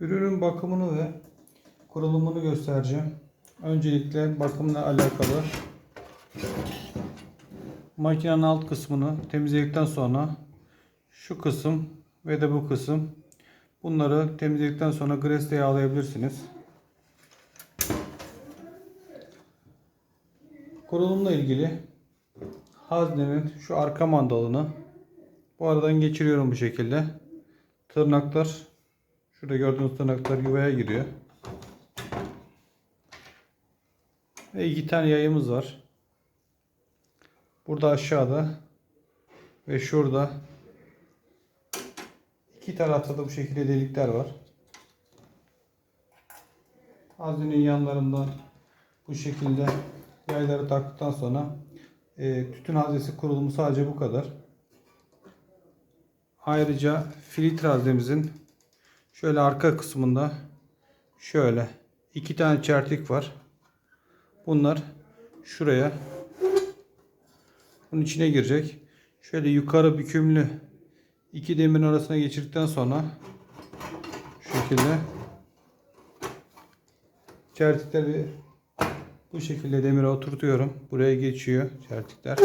Ürünün bakımını ve kurulumunu göstereceğim. Öncelikle bakımla alakalı makinenin alt kısmını temizledikten sonra şu kısım ve de bu kısım bunları temizledikten sonra gresle yağlayabilirsiniz. Kurulumla ilgili haznenin şu arka mandalını bu aradan geçiriyorum bu şekilde. Tırnaklar şurada gördüğünüz tırnaklar yuvaya giriyor. Ve iki tane yayımız var. Burada aşağıda ve şurada iki tarafta da bu şekilde delikler var. Haznenin yanlarından bu şekilde yayları taktıktan sonra e, tütün haznesi kurulumu sadece bu kadar. Ayrıca filtre haznemizin şöyle arka kısmında şöyle iki tane çertik var. Bunlar şuraya bunun içine girecek. Şöyle yukarı bükümlü iki demirin arasına geçirdikten sonra şu şekilde çertikleri bu şekilde demire oturtuyorum. Buraya geçiyor çertikler.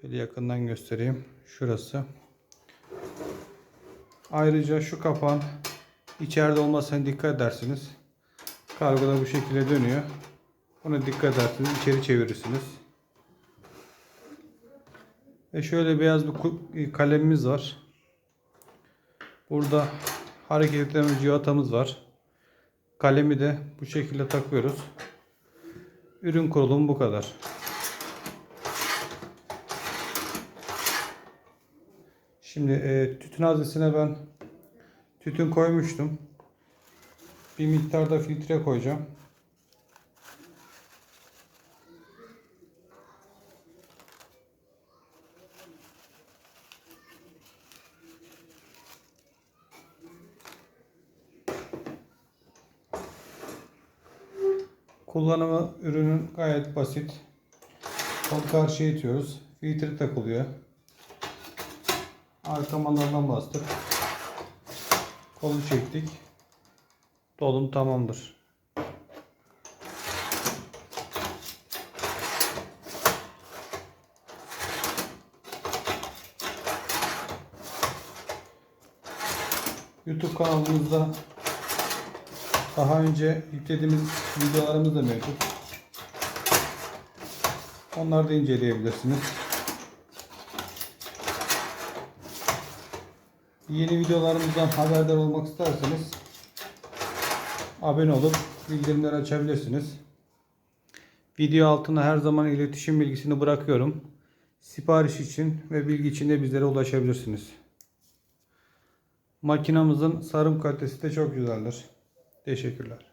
Şöyle yakından göstereyim. Şurası. Ayrıca şu kapağın içeride olmasına dikkat edersiniz. Kargoda bu şekilde dönüyor. Buna dikkat edersiniz. içeri çevirirsiniz. Ve şöyle beyaz bir ku- kalemimiz var. Burada hareket ettirme cihazımız var. Kalemi de bu şekilde takıyoruz. Ürün kurulumu bu kadar. Şimdi e, tütün haznesine ben tütün koymuştum. Bir miktarda filtre koyacağım. Kullanımı ürünün gayet basit. Kol karşıya itiyoruz. Filtre takılıyor. Arka mandaldan bastık. Kolu çektik. Dolum tamamdır. YouTube kanalımızda daha önce yüklediğimiz videolarımız da mevcut. Onları da inceleyebilirsiniz. Yeni videolarımızdan haberdar olmak isterseniz abone olup bildirimleri açabilirsiniz. Video altına her zaman iletişim bilgisini bırakıyorum. Sipariş için ve bilgi için de bizlere ulaşabilirsiniz. Makinamızın sarım kalitesi de çok güzeldir. Teşekkürler.